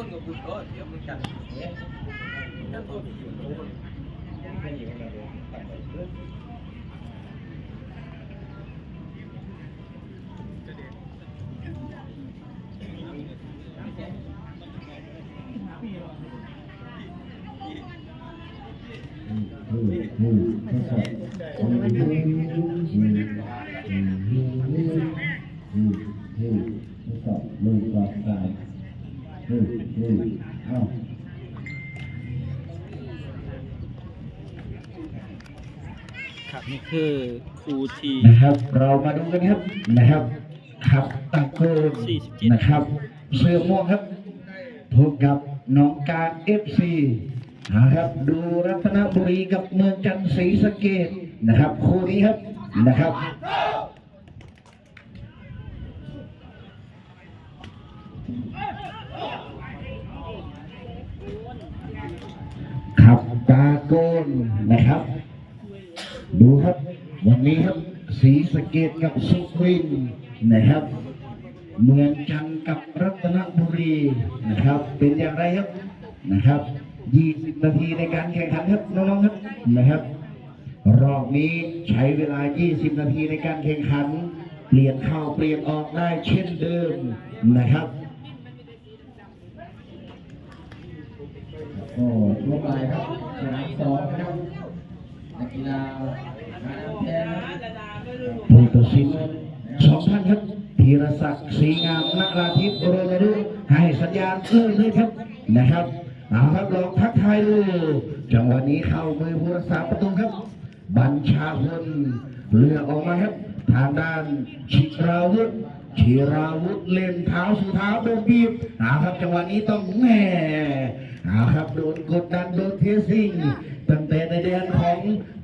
คนกับคุณก็เดี๋ยวมันกันเนี่ยนั่นตัวผีมันโดนครับ นี่คือครูทีนะครับ เรามาดูกันครับนะครับขับตะโกน47นะครับ เสื้อม่วงครับพบกับน้องการเอฟซีนะครับดูรัตนบุรีกับเมืองจันทร์ศรีสะเกดนะครับ คู่นี้ครับนะครับขับตาโกนนะครับ ดูครับ วันนี้ครับสีสเกตกับสุรินนะครับ เมืองจันกับรัตนบุรีนะครับ เป็นอย่างไรครับนะครับ20นาทีในการแข่งขันครับน้องๆครับนะครับ รอบนี้ใช้เวลา 20 นาทีในการแข่งขัน เปลี่ยนเข้าเปลี่ยนออกได้เช่นเดิมนะครับโอ้ทั่วไปครับสนามสองนะครับนักกีฬา ษาประตูครับ บัญชาพลเลือกออกมาครับ ทางด้านชิราวุธชิราวุธเล่นเท้าสู่เท้าโดนบีบเอาครับจังหวะนี้ต้องแหม่เอาครับโดนกดดันโดนเทซิ่งตั้งแต่ในแดนของ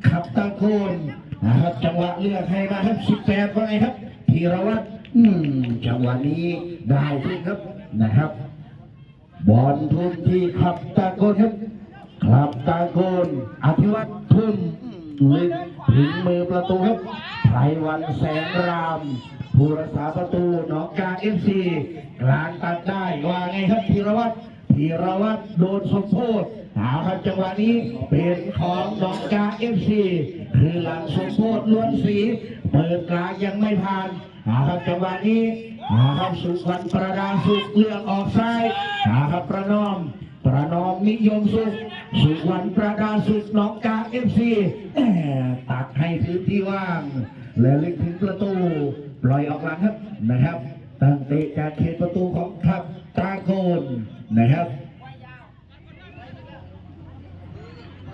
ขับตะโกนนะครับจังหวะเลือกให้มาครับ18ว่าไงครับธีรวัตรอืมจังหวะนี้ได้ขึ้นครับนะครับ บอลทุ่มที่ขับตะโกนครับ ขับตะโกนอภิวัตทุ่มลึกถึงมือประตูครับไพรวันแสงรามผู้รักษาประตูหนองกาเอฟซีกลางตัดได้ว่าไงครับธีรวัตรธีรวัตรโดนสมโทษหาครับจังหวะนี้เป็นของหนองกาเอฟซีคือหลังสมโทษล้วนสี เปิดกลางยังไม่ผ่านหาครับจังหวะนี้หาครับสุขวันประดาสุขเลือกออกซ้ายหาครับประนอม ประนอมนิยมสุข สุขวันประดาสุขน้องกาเอฟซีตัดให้พื้นที่ว่าง และเล็กถึงประตู ปล่อยออกหลังครับนะครับ ตั้งเตะจากเขตประตูของทัพตาโกนนะครับ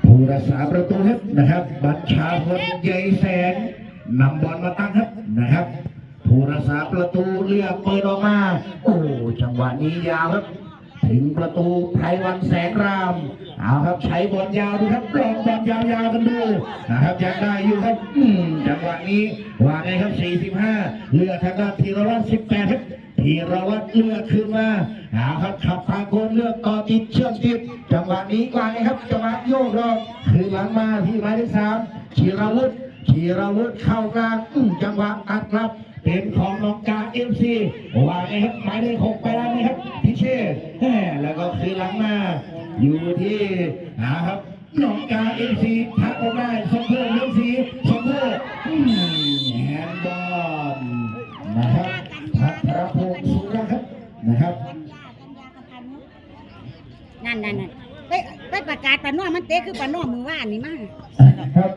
ผู้รักษาประตูครับนะครับ บัญชาพลใหญ่แสนนำบอลมาตั้งครับนะครับ ผู้รักษาประตูเลือกเปิดออกมา โอ้จังหวะนี้ยาวครับ ถึงประตูไพรวันแสงรามเอาครับใช้บอลยาวดูครับลองบอลยาวๆกันดูนะครับยังได้อยู่ครับจังหวะนี้ว่าไงครับ 45 เลือกทางด้านธีรวัตร18ครับธีรวัตรเลือกขึ้นมาเอาครับขับพาโกนเลือกต่อติดเชื่อมติดจังหวะนี้ว่าไงครับจังหวะโยกรอบคือหลังมาที่หมายเลขสามธีรวุฒิ ธีรวุฒิเข้ากลางอืมจังหวะตัดครับเป็นของน้องกาเอ็มซีว่าไงครับหมายเลขหกไปแล้วนะครับพิเชษแหม่แล้วก็คือหลังมา อยู่ที่นะครับน้องกาเอ็มซีทักออกได้สมเพิ่มเรื่องสีสมเพิ่มอืมแฮนด์บอลนะครับพัทรพงศ์สุรครับนะครับนั่นนั่นนั่นไปไปประกาศปานนัวมันเตะคือปานนัวมือว่านนี่มากครับ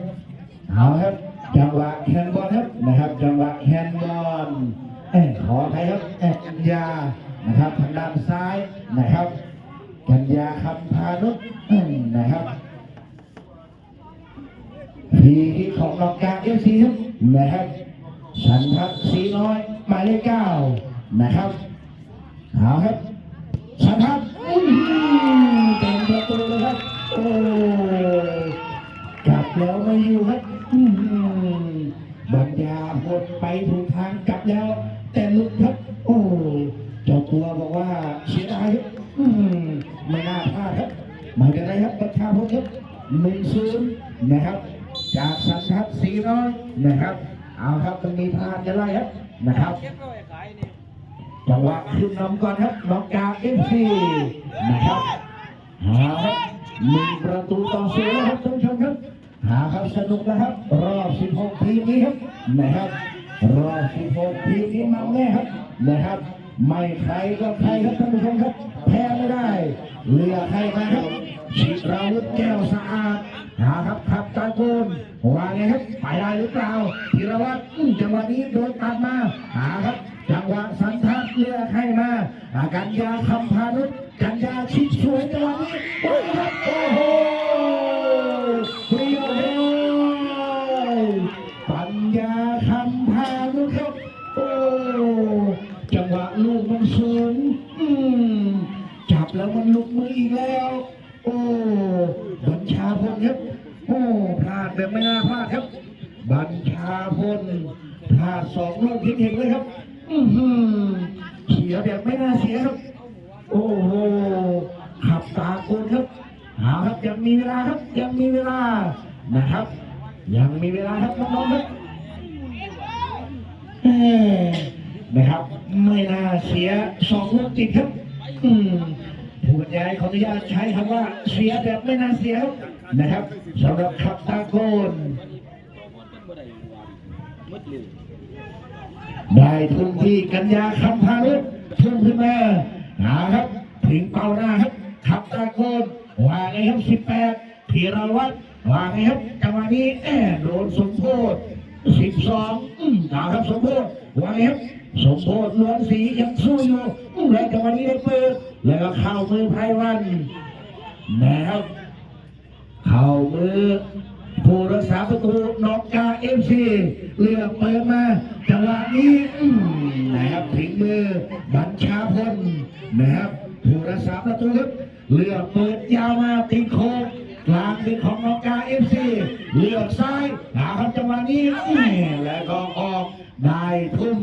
เอาครับ จังหวะแฮนด์บอลครับนะครับ จังหวะแฮนด์บอลเอ้ยขอใครครับเอ้ยกัญญานะครับทางด้านซ้ายนะครับ กัญญาคำพานุษย์นะครับทีที่ของนอกกางเอฟซีครับนะครับสันทัศน์สีน้อยหมายเลขเก้านะครับเอาครับสันทัศน์อื้อหือเต็มประตูเลยครับโอ้กลับแล้วไม่อยู่ครับ ไปถูกทางกลับแล้วแต่หลุดครับ โอ้เจ้าตัวบอกว่าเสียดายครับไม่น่าพลาดครับม่เป็นไรครับประชาพลครับหนึ่งศูนย์นะครับ จากสันทัศน์สี่น้อยนะครับ เอาครับตรงนี้พลาดจะไล่ครับนะครับจังหวะขึ้นนำก่อนครับน้องกาเอฟซีนะครับหาครับหนึ่งประตูต่อศูนย์นะครับท่านผู้ชมครับหาครับสนุกนะครับ รอบ 16 ทีมนี้ครับนะครับ รอบ16ทีมนี้มันแน่ครับนะครับ ไม่ใครก็ใครครับท่านผู้ชมครับ แพ้ไม่ได้เหลือใครมาครับชิราวุธแก้วสะอาดหาครับขับตะโกนว่าไงครับไปได้หรือเปล่าธีรวัตรจังหวะนี้โดนตัดมาหาครับ จังหวะสันทัดเลือกให้มาอากัญญาคำพานุกัญญาชิดสวยจังหวะนี้โอ้โหครับโอ้โห มีเวลาครับน้องๆครับนะครับ ไม่น่าเสียสองลูกติดครับ อืมผู้บรรยายขออนุญาตใช้คำว่าเสียแบบไม่น่าเสียครับนะครับสำหรับขับตาโกนได้ทุนที่กัญญาคำพารุทุ่มขึ้นมาหาครับ ถึงเป้าหน้าครับขับตะโกนว่าไงครับ18พีรวัตร ว่าไงครับจังหวะนี้แอบโดนสมโพธ12อืมเอาครับสมโพธิว่าไงครับสมโพธล้วนสียังสู้อยู่แล้วจังหวะนี้ได้เปิดแล้วก็เข้ามือไพวันนะครับเข้ามือผู้รักษาประตูนอกกาเอฟซีเลือกเปิดมาจังหวะนี้นะครับถึงมือบัญชาพลนะครับผู้รักษาประตูครับเลือกเปิดยาวมาตีโค้ง กลางเป็นของนอกกาเอฟซีเลือกซ้ายหาครับจังหวะนี้แล้วก็ออกได้ทุ่ม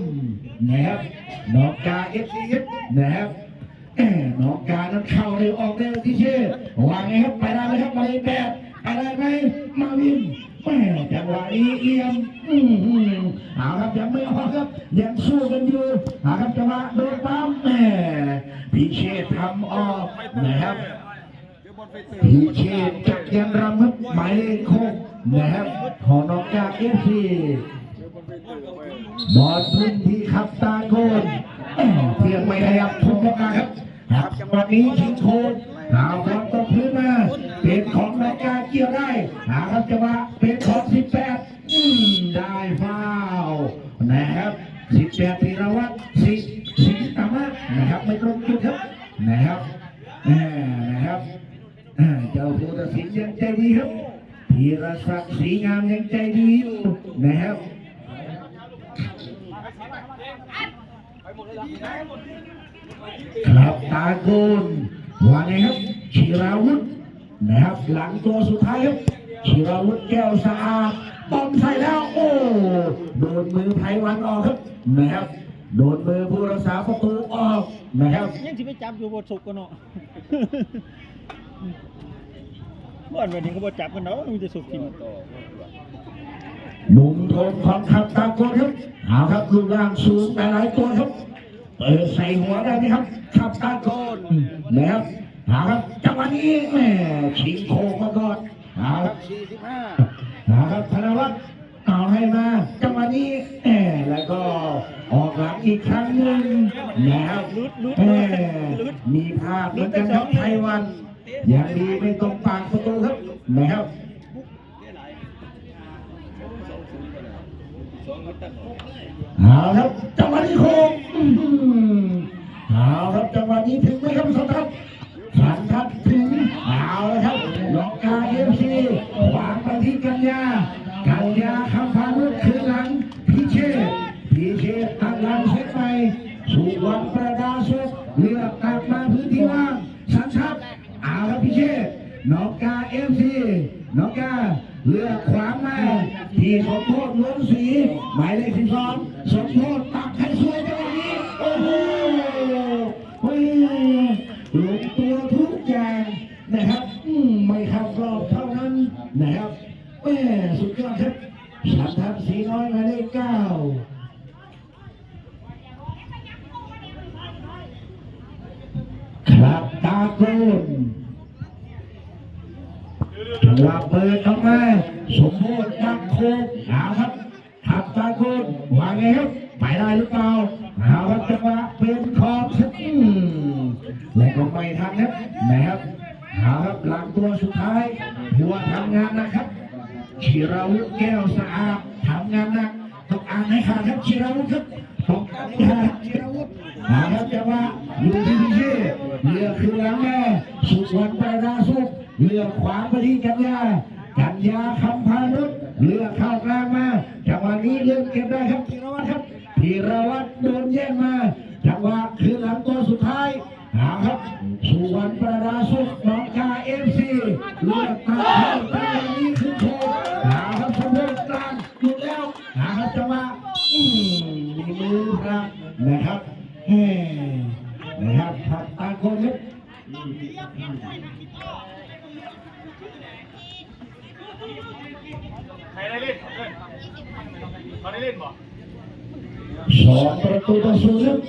นะครับนอกกาเอฟซีนะครับน้องกานั้นเข้าเร็วออกเร็วที่เชื่อวางไงครับไปได้ไหมครับมาเลยแปดไปได้ไหมมาวินแหม่จังหวะนี้เอียมอืมอืมเอาครับยังไม่ออกครับยังสู้กันอยู่เอาครับจังหวะโดนปั๊มแหม่พิเชษทำออกนะครับ พิเชษจักรยันรำครับหมายเลขหกนะครับของน้องจากเอฟซีบอลพื้นที่ขับตาโกนเพียงไม่ขยับทุ่มลงมาครับครับจังหวะนี้ชิงโคนเอาบอลตกพื้นมา เป็นของนาฬิกาเกี่ยวได้หาครับจังหวะเป็นของสิบแปดได้ฟาวนะครับสิบแปดธีรวัตรสิสิตามะนะครับไม่ตรงจุดครับนะครับแหม่นะครับ เจ้าผู้ตัดสินยังใจดีครับธีรศักดิ์ศรีงามยังใจดีอยู่นะครับครับตาโกนว่าไงครับชิราวุธนะครับ หลังตัวสุดท้ายครับชิราวุธแก้วสะอาดบอลใส่แล้ว โอ้โดนมือไพวันออกครับนะครับโดนมือผู้รักษาประตูออกนะครับยังสิไปจับอยู่บนสุกกันเนาะ บ้านวันนี้ก็บ่จับกันเนาะมีแต่สุกกินหนุ่มโทนของขับตาโกนครับเอาครับรูปร่างสูงแต่หลายตัวครับ เปิดใส่หัวได้ไหมครับขับตาโกนนะครับเอาครับจังหวะนี้แหมชิงโค้งมาก่อนเอาครับนะครับธนวัฒน์เอาให้มาจังหวะนี้แหมแล้วก็ออกหลังอีกครั้งหนึ่งนะครับแหมมีภาพเหมือนกันครับไทยวันอ ย่างดีไม่ตรงปากประตูครับนะครับเอาครับจังหวะนี้โค้งเอาครับจังหวะนี้ถึงไหมครับสันทัศน์สันทัศน์ถึงเอาเลยครับลองกาเอฟซีวางไปที่กัญญากัญญาคำพานุคืนหลัง น้องกาเอฟซีน้องกาเลือกขวางมาที่สมโพธล้วนสี หมายเลขสิบสองสมโพธ ครับชิราวุธครับต้องอ่านให้ขาดชิราครับจะว่าอยู่ที่พิเชษเรือคือหลังแม่สุวรรณประดาสุขเรือขวางไปที่กัญญากัญญาคำพานุษเรือเข้ากลางมาจังหวะนี้เรือเก็บได้ครับธีรวัตรครับธีรวัตรโดนแย่งมาจังหวะคือหลังตัวสุดท้ายหาครับสุวรรณประดาสุขน้องกาเอฟซีเรือตาเข้าจังหวะนี้คือโชว์หาครับสมบูรณ์กลางหยุดแล้วหาครับจังหวะอืม ครับนะครับแฮ่นะครับผัดตาคนครับใครได้เล่นเล่นเขาได้เล่นบ่สองประตูต่อศูนย์ครับ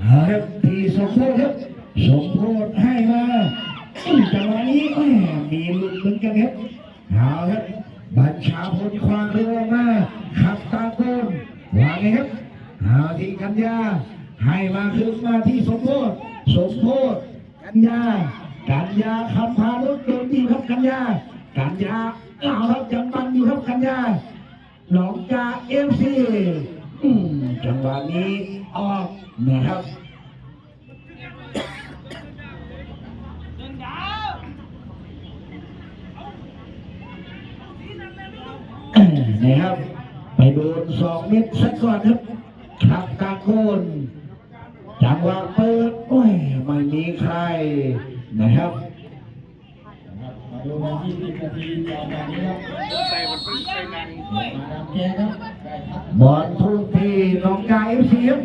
เอาครับทีสมโพธิครับสมโพธิให้มาจังหวะนี้แหม่มีลุ้นเหมือนกันครับ เอาครับบัญชาพลความเร็วมาขับตาโกนวางไงครับเอาที่กัญญาให้มาขึ้นมาที่สมโพธิสมโพธิกัญญากัญญาคำพานุษย์โดนยิงครับกัญญากัญญาเอาครับยังบังอยู่ครับกัญญาหนองกาเอฟซีจังหวะนี้ออกนะครับ นะครับ ไปโดนสองเม็ดสักก่อนครับขับตาโกนจังหวะเปิด โอ้ยไม่มีใครนะครับมาดูนาที่สิบนาทีต่อจานี้ครับใส่มันเป็นเป็นานมาดามแกครับบอลทุ่งที่น้องกายเอฟซีครับ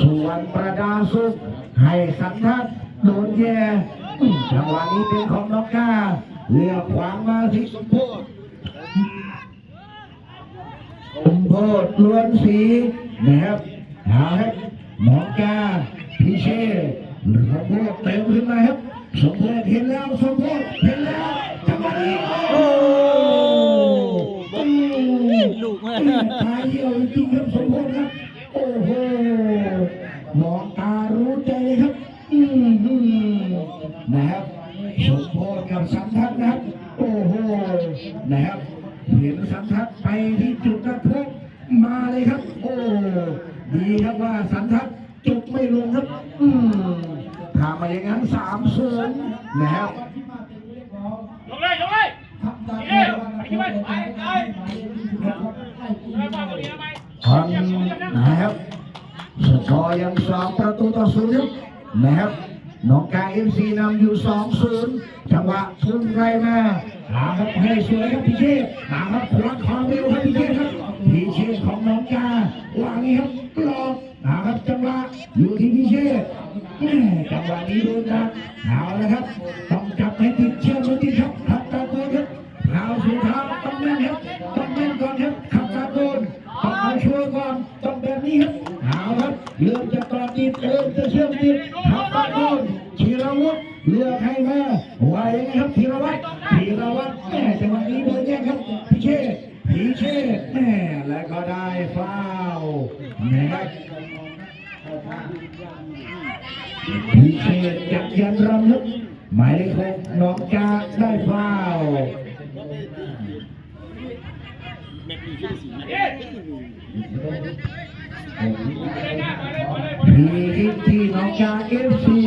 ส่วนประดาสุขให้สันทัดโดนแย่จังหวะนี้เป็นของน้องกาเลือกขวางมาที่สมโพธิ สมโพธิล้วนสีนะครับหาครับน้อกาพิเชษสมโพธิเต็มขึ้นมาครับสมโพธิเห็นแล้วสมโพธิเห็นแล้วจังหวะนี้โอ้อืมลูกมาตายเหี่ยวจริงครับสมโพงษ์ครับโอ้โหหมองตารู้ใจเลยครับนะครับสมโพงษ์กับสันทัศน์นะครับ โอ้โหนะครับเห็นสันทัศน์ไปที่จุดนัดพบมาเลยครับ โอ้ดีครับว่าสันทัศน์จุดไม่ลงครับ อืมถ้าไมาอย่างนั้นสามศูนย์นะครับ ยกเลยยกเลย ทักตา เร็วไปที่บ้านไปไปไปบ้านตัวนี้ไป ทำนะครับสกอร์ยังสอง ประตูต่อศูนย์นะครับน้องกาเอ็มซีนำอยู่สองศูนย์จังหวะทุ่มไรมาหาครับให้สวยครับพี่เชษหาครับขวาความเร็วครับพี่เชษครับพี่เชษของน้องกาวางนี้ครับกรอบหาครับจังหวะอยู่ที่พี่เชษแม่จังหวะนี้โดนดักเอาละครับต้องจับให้ติดเชือกมือติดครับ เอ๊ะพีทิพที่น้องจาเอฟซี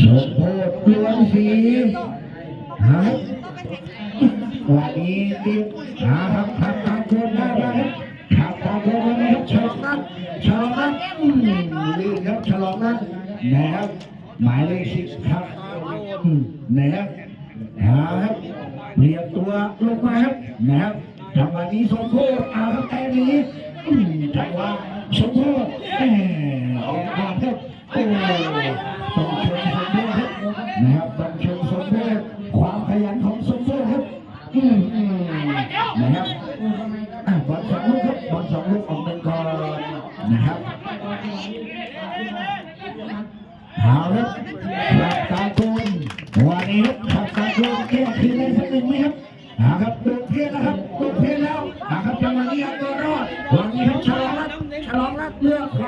สมโพธิล้วนสีฮะวันนี้ดิบหาครับขับตามคนได้ไหมขับตามคนได้ไหมครับฉลองนัดฉลองนัดอืมลื่ครับฉลองนัดนนะครับหมายเลขสิบครับนะครับหาครับเรียกตัว ลงมาครับนะครับจังหวะนี้สมโพธิเอาครับแต่นี้จังหวะสมโพธิแหมออกก่อนครับโอ้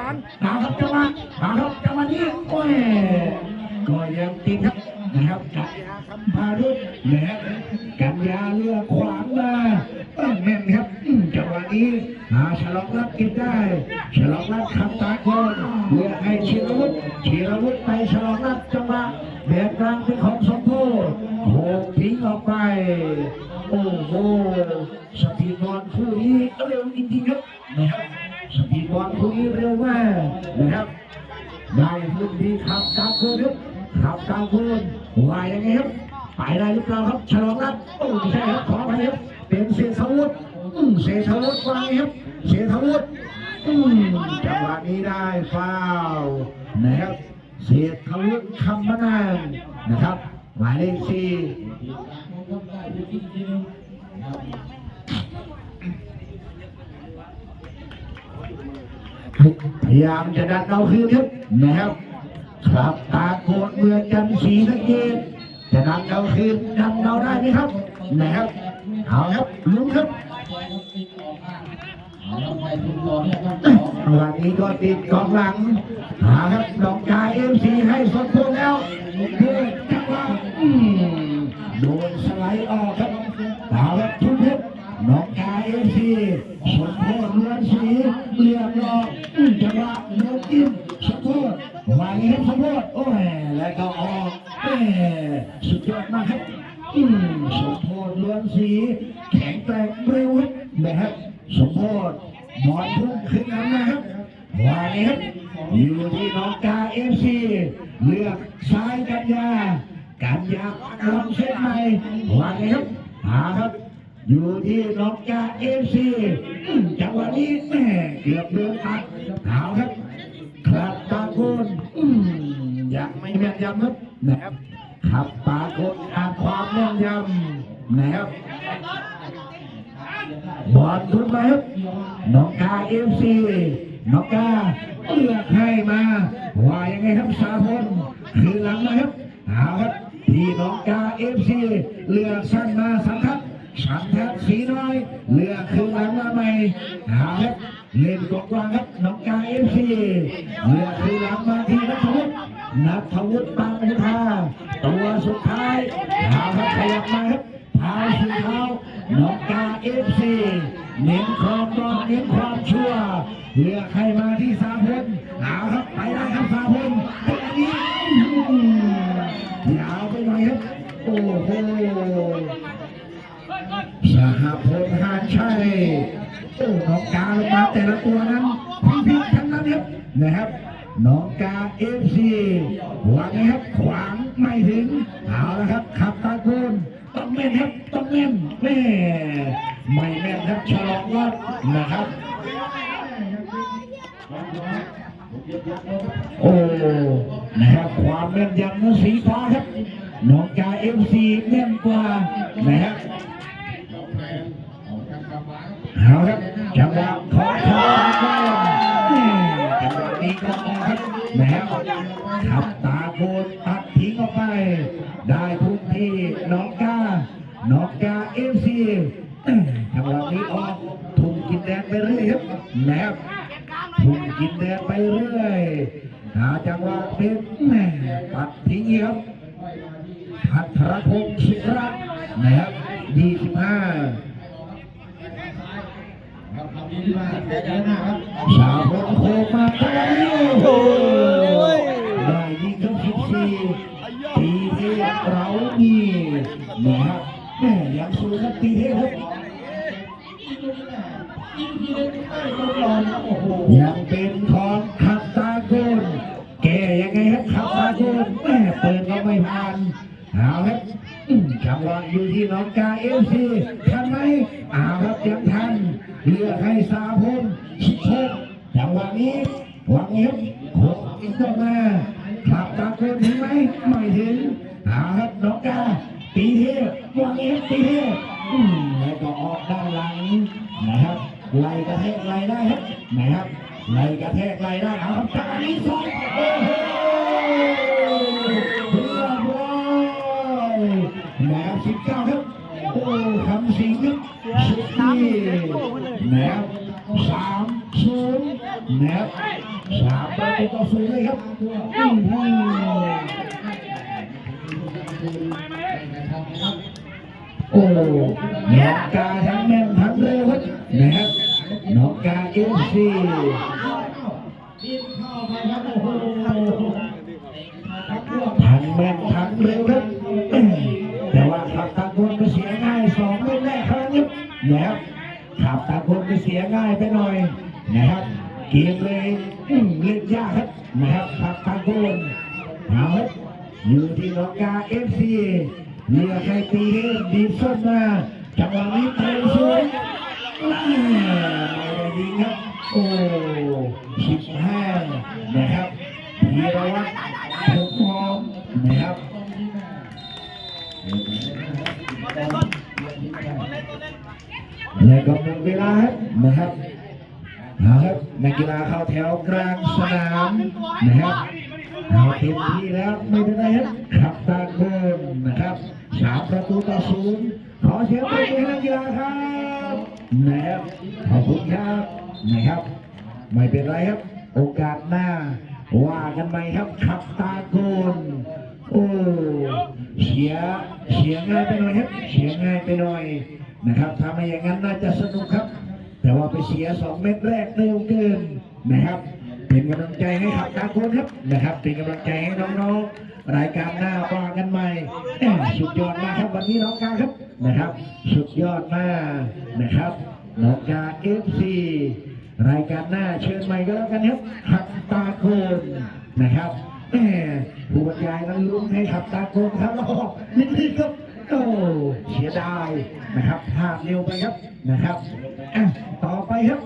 านนะครับจังหวะนะครับจังหวะนี้โอ้ย นี้ได้ฟาวนะครับเศรษฐวุฒิคำมะนาวนะครับหมายเลขสี่พยายามจะดันเอาคืนครับนะครับครับตาโกดเมืองจันทร์ศรีสะเกษจะดันเอาคืนดันเอาได้ไหมครับนะครับเอาครับลุ้นครับ วันนี้ก็ติดกองหลังหาครับดอกจายเอ็มซีให้สดพวแล้วเพื่อจังหวะโดนสไลด์ออกครับเอาครับทุกเพชรน้องกายเอ็มซีสมโพธิเลือนสีเรียบร้อยอืมจังหวะโดนจิ้มสมโพธิวางให้สมโพธิโอ้ยแล้วก็ออกสุดยอดมากครับอืมสมโพธิเลือนสี กันยากลำเส้นใหม่วางครับหาครับ อยู่ที่น้องกาเอฟซีจังหวะนี้แม่เกือบเดินตัดเอาครับครับตาโกนอืมยังไม่แม่นยำครับนะครับขับตาโกนอาความแม่นยำนะครับบอลทุนมาครับน้องกาเอฟซีน้องกาเลือกให้มาว่ายังไงครับสาพลคือหลังนะครับเอาครับ กาเอฟซีเลือกสั้นมาสังคับสังทัดสีน้อย เลือกคือหลังมาใหม่หาครับเล่นกกว้างครับน้องกาเอฟซีเลือกคือหลังมาที่นัทวุฒินัทวุฒิปาง แม่นแม่ไม่แม่นครับฉลองวัดนะครับโอ้นะครับความแม่นยำนั้นสีฟ้าครับน้องกาเอฟซีแม่นกว่านะครับเอาครับจังหวะขอทางจังหวะนี้ก็ออกครับนะครับ ครับนะครับทุ่งกินแดงไปเรื่อยหาจังหวะเป็นแม่ตัดทิ้งครับพัทรพงศ์สุรัตน์นะครับยี่สิบห้าครับคำนี้ที่ว่าแต่เยอะหน้าครับสาวพลโคมาตะวันนี้โอ้ยได้ยิงทั้งสิบสี่ตีเทเรามีนะครับแม่ยังสู้ครับตีเทครับ อีกทีนึงไม่ต้องรอนะครับโอ้โห ยังเป็นของขับตาโกนแกยังไงครับขับตาโกนแม่เปิดก็ไม่ผ่านเอาครับจังหวะอยู่ที่น้องกาเอฟซีทันไหมเอาครับยังทันเลือกให้สาพลสิบหกจังหวะนี้หวังนี้ครับโคกอีกต่อมาขับตาโกนถึงไหมไม่ถึงเอาครับน้องกาตีเทพหวังนี้ครับตีเทพอืมแล้วก็ออกด้านหลังนะครับไล่กระแทกไล่ได้ครับนะครับ ไล่กระแทกไล่ได้เอาครับจานี้สองโอ้โหเรียบร้อยแหนมสิบเก้าครับ โอ้คำสิงครับสุดที่นะครับสามศูนย์นะครับสามประตูต่อศูนย์เลยครับอืมโอ้น้องกาทั้งแม่ เอาครับอยู่ที่น้องกาเอฟซีเลือให้ตีเล่นดีส้นมาจังหวะนี้เตะสวยไม่ได้ดีครับโอ้สิบห้านะครับพีรวัตรผมหอมนะครับและก็หมดเวลาครับนะครับเอาครับนักกีฬาเข้าแถวกลางสนามนะครับ เอาเต็มที่แล้วไม่เป็นไรครับขับตาโกนนะครับสามประตูต่อศูนย์ขอเสียงปรบมือให้นักกีฬาครับนะครับขอบคุณครับนะครับ ไม่เป็นไรครับ โอกาสหน้า ว่ากันใหม่ครับขับตาโกนโอ้เสียเสียง่ายไปหน่อยครับเสียง่ายไปหน่อยนะครับถ้าไม่อย่างนั้นน่าจะสนุกครับ แต่ว่าไปเสียสองเม็ดแรกเร็วเกินนะครับ เป็นกำลังใจให้ขับตาโกนครับนะครับ เป็นกำลังใจให้น้องๆ รายการหน้าว่ากันใหม่สุดยอดมากครับวันนี้น้องกาครับนะครับ สุดยอดมากนะครับน้องกาเอฟซีรายการหน้าเชิญใหม่ก็แล้วกันครับขับตาโกนนะครับแหมผู้บรรยายนั้นลุ้นให้ขับตาโกนครับโอ้นิดๆครับโอ้เสียดายนะครับพลาดเร็วไปครับนะครับต่อไปครับ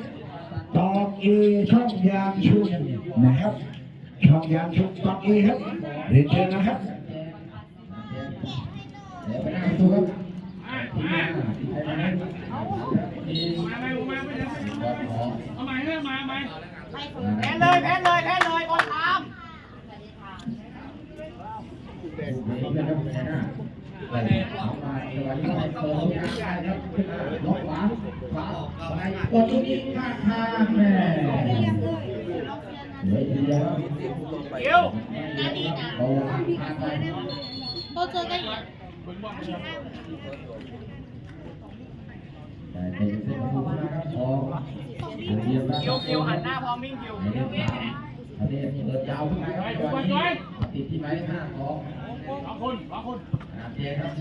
ตองเอช่องยางชุนนะครับ ช่องยางชุนตองเอครับเรียนเชิญนะครับเดี๋ยวไปนั่งดูครับที่หน้าที่ไทยมานั้นมีของแพ้เลยแพ้เลยแพ้เลยบอลตาม กดตรงนี้ข้างทางแม่เดี๋ยวเขาเจอกันเนี่ยเกี่ยวเกี่ยวหันหน้าพร้อมมิ่งเกี่ยวอันนี้เปิดยาวขึ้นมาครับติดที่ไม้ห้าของสองคนสองคนอา เจียครับ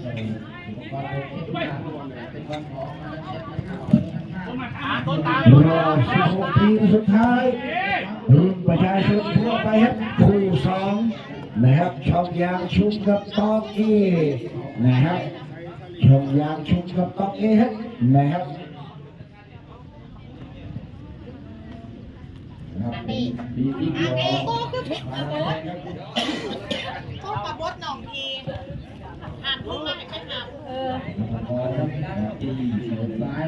อุปกรณ์เป็นที่ห้าเป็นวันของมาเช็ดห้าเปิดห้าต้นมาตาต้นตารอบ16ทีมสุดท้ายรุ่นประชาชนทั่วไปครับคู่สองนะครับช่องยางชุมกับตอกเอนะครับช่องยางชุมกับตอกเอครับนะครับครับปีที่อาสเอองโก้คือเพชรอาโก้ต้องปรับดหนองที อ่านพูดมาให้เป็นอ่านเออพอครับที่เปิดซ้าย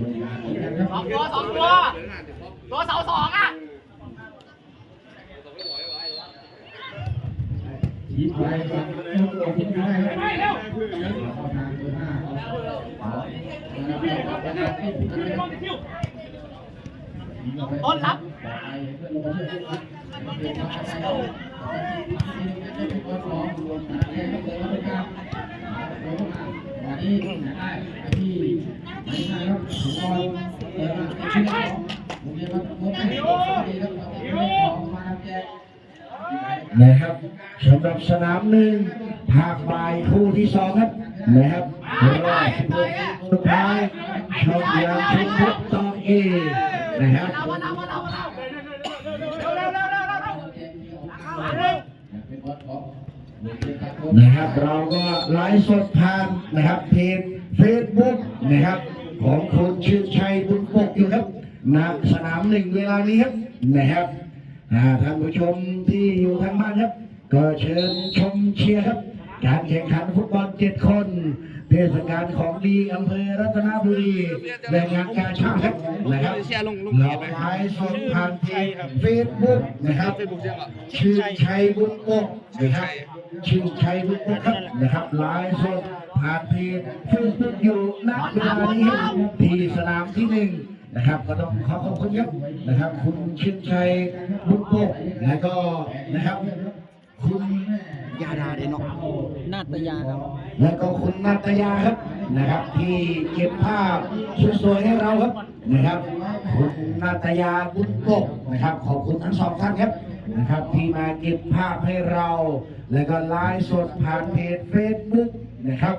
บนงานนี้นะคสรัอบงตัวสองตัว ตัวเสาสองอะยิ้มไปครับยิ้มไปครับ ไป เร็วเข้าทางตัวหน้าครับต้นรับนะครับสำหรับสนามหนึ่งภาคบ่ายคู่ที่สองครับนะครับรอบ16สุดท้ายช่องยางชุมกับตอกเอนะครับ นะครับ เราก็ไลฟ์สดผ่านนะครับเพจเฟซบุ๊กนะครับ ของคุณชื่อชัยบุญปกอยู่ครับณสนามหนึ่งเวลานี้ครับนะครับท่านผู้ชมที่อยู่ทางบ้านครับ ก็เชิญชมเชียร์ครับ การแข่งขันฟุตบอลเจ็ดคนเทศกาลของดีอำเภอรัตนบุรีและงานการชาติครับนะครับเราไลฟ์สดผ่านเพจเฟซบุ๊กนะครับชื่อชัยบุญปกนะครับ ชิงชัยบุญนะครับนะครับไลฟ์สดผ่านเพจเฟซบุ๊กอยู่ณเวลานี้ครับที่สนามที่หนึ่งนะครับก็ต้องขอขอบคุณครับนะครับ คุณชิงชัยบุญโปกและก็นะครับ คุณยาดาเดนอกนาตยาครับ แล้วก็คุณนาตยาครับนะครับ ที่เก็บภาพสวยๆให้เราครับนะครับคุณนาตยาบุญปกนะครับ ขอบคุณทั้งสองท่านครับนะครับ ที่มาเก็บภาพให้เรา แล้วก็ไลฟ์สดผ่านเพจเฟซบุ๊กนะครับ